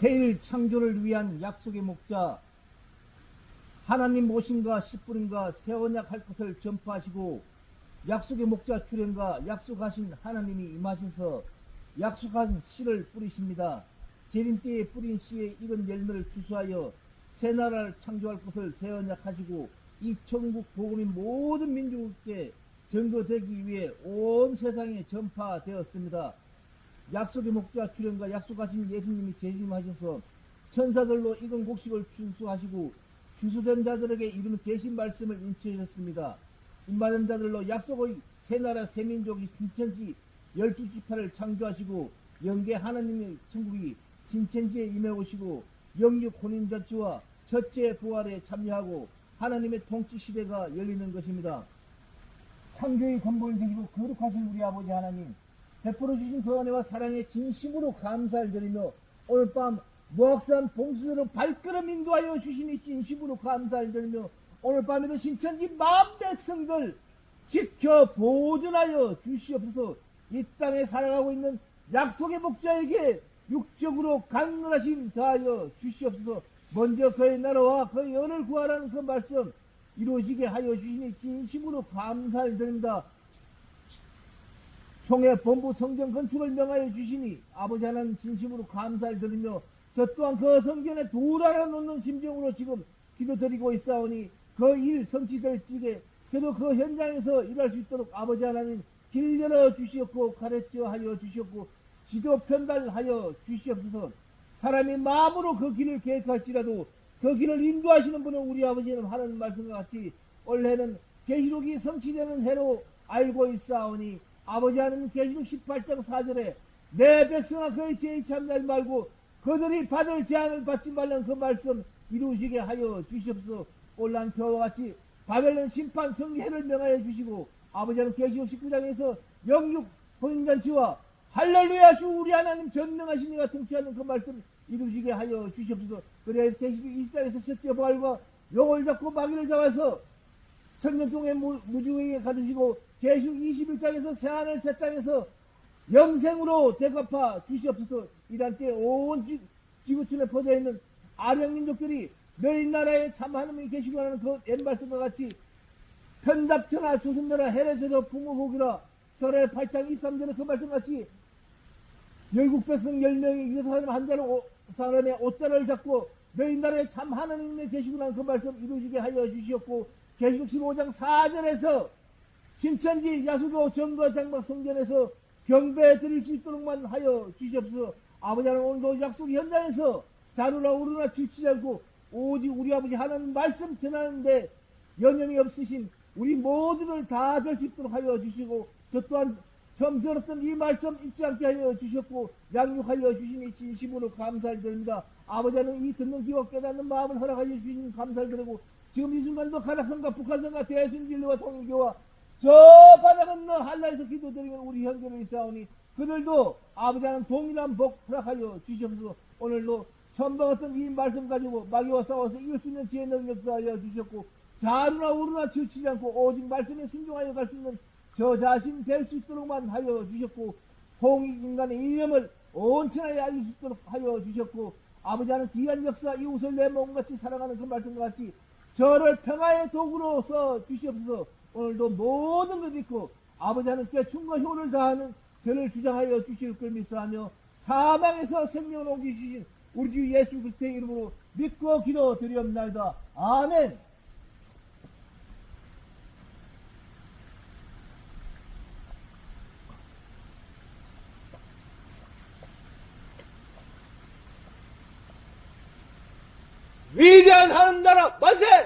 세일 창조를 위한 약속의 목자 하나님 모신가 십분인가 새 언약 할 것을 전파하시고 약속의 목자 출현과 약속하신 하나님이 임하셔서 약속한 씨를 뿌리십니다. 재림 때에 뿌린 씨에 익은 열매를 추수하여 새 나라를 창조할 것을 새 언약하시고 이 천국 복음이 모든 민족에 전거되기 위해 온 세상에 전파되었습니다. 약속의 목자 출현과 약속하신 예수님이 재림하셔서 천사들로 익은 곡식을 추수하시고 주수된 자들에게 이루는 계신 말씀을 인치하셨습니다. 임받은 자들로 약속의 새 나라 새 민족이 신천지 열두 지파를 창조하시고 영계 하나님의 천국이 신천지에 임해오시고 영육 혼인잔치와 첫째 부활에 참여하고 하나님의 통치 시대가 열리는 것입니다. 창조의 근본을 드리고 거룩하신 우리 아버지 하나님 베풀어 주신 그 은혜와 사랑에 진심으로 감사를 드리며 오늘 밤 무학산 봉수대로 발걸음 인도하여 주시니 진심으로 감사를 드리며 오늘 밤에도 신천지 만 백성들 지켜 보존하여 주시옵소서 이 땅에 살아가고 있는 약속의 목자에게 육적으로 강건하심 더하여 주시옵소서 먼저 그의 나라와 그의 연을 구하라는 그 말씀 이루어지게 하여 주시니 진심으로 감사를 드립니다. 총회 본부 성전 건축을 명하여 주시니 아버지 하나님 진심으로 감사를 드리며 저 또한 그 성전에 돌아라 놓는 심정으로 지금 기도드리고 있사오니 그 일 성취될 지게 저도 그 현장에서 일할 수 있도록 아버지 하나님 길 열어 주시옵고 가르쳐 하여 주시옵고 지도 편달하여 주시옵소서. 사람이 마음으로 그 길을 계획할지라도 그 길을 인도하시는 분은 우리 아버지는 하는 말씀과 같이 올해는 계시록이 성취되는 해로 알고 있사오니 아버지 하나님 계시록 18장 4절에 내 백성아 그의 죄에 참여하지 말고 그들이 받을 재앙을 받지 말라는 그 말씀 이루시게 하여 주시옵소서. 올란 표와 같이 바벨론 심판 성해를 명하여 주시고 아버지는 계시록 19장에서 영육 혼인잔치와 할렐루야 주 우리 하나님 전능하신 이가 통치하는 그 말씀 이루시게 하여 주시옵소서. 그래야 계시록 20장에서 첫째 부활과 용을 잡고 마귀를 잡아서 천년종의 무주에 게 가두시고 계시록 21장에서 새하늘 새 땅에서 영생으로 대갚아 주시옵소서. 이란 때온 지구촌에 퍼져 있는 아령 민족들이 너희 나라에 참 하나님이 계시고 하는 그 옛말씀과 같이 편답천하 조선나라 해례제도 부모복이라 설의 8장 23절에 그 말씀같이 열국 백성 열명이 이겨서 하나님 한 오, 사람의 옷자를 잡고 너희 나라에 참 하나님이 계시고 하는 그 말씀 이루어지게 하여 주시옵고 계시록 15장 4절에서 신천지 야수도 정거 장막 성전에서 경배 드릴 수 있도록만 하여 주시옵소서 아버지 하나님 오늘도 약속 현장에서 자루나 우르나 지치지 않고 오직 우리 아버지 하나님 말씀 전하는데 연연이 없으신 우리 모두를 다 될 수 있도록 하여 주시고 저 또한 처음 들었던 이 말씀 잊지 않게 하여 주셨고 양육하여 주시니 진심으로 감사를 드립니다. 아버지는 이 듣는 귀와 깨닫는 마음을 허락하여 주시니 감사를 드리고 지금 이 순간도 가락성과 북한성과 대순진리와 통일교와 저 바다 건너 한라에서 기도드리는 우리 형제를 있사오니 그들도 아버지는 동일한 복 허락하여 주시옵소서. 오늘도 처음 먹었던 이 말씀 가지고 마귀와 싸워서 이길 수 있는 지혜 능력 도 하여 주셨고 자루나 우르나 지치지 않고 오직 말씀에 순종하여 갈 수 있는 저 자신 될 수 있도록만 하여 주셨고 홍익 인간의 이념을 온천하게 알릴 수 있도록 하여 주셨고 아버지 하는 귀한 역사 이웃을 내 몸같이 사랑하는 그 말씀과 같이 저를 평화의 도구로 써 주시옵소서 오늘도 모든 것 믿고 아버지 하나님께 충과 효를 다하는 저를 주장하여 주실 걸 믿사하며 사망에서 생명을 옮기시신 우리 주 예수 그리스도의 이름으로 믿고 기도 드리옵나이다. 아멘. 위대한 하나님 나라 만세!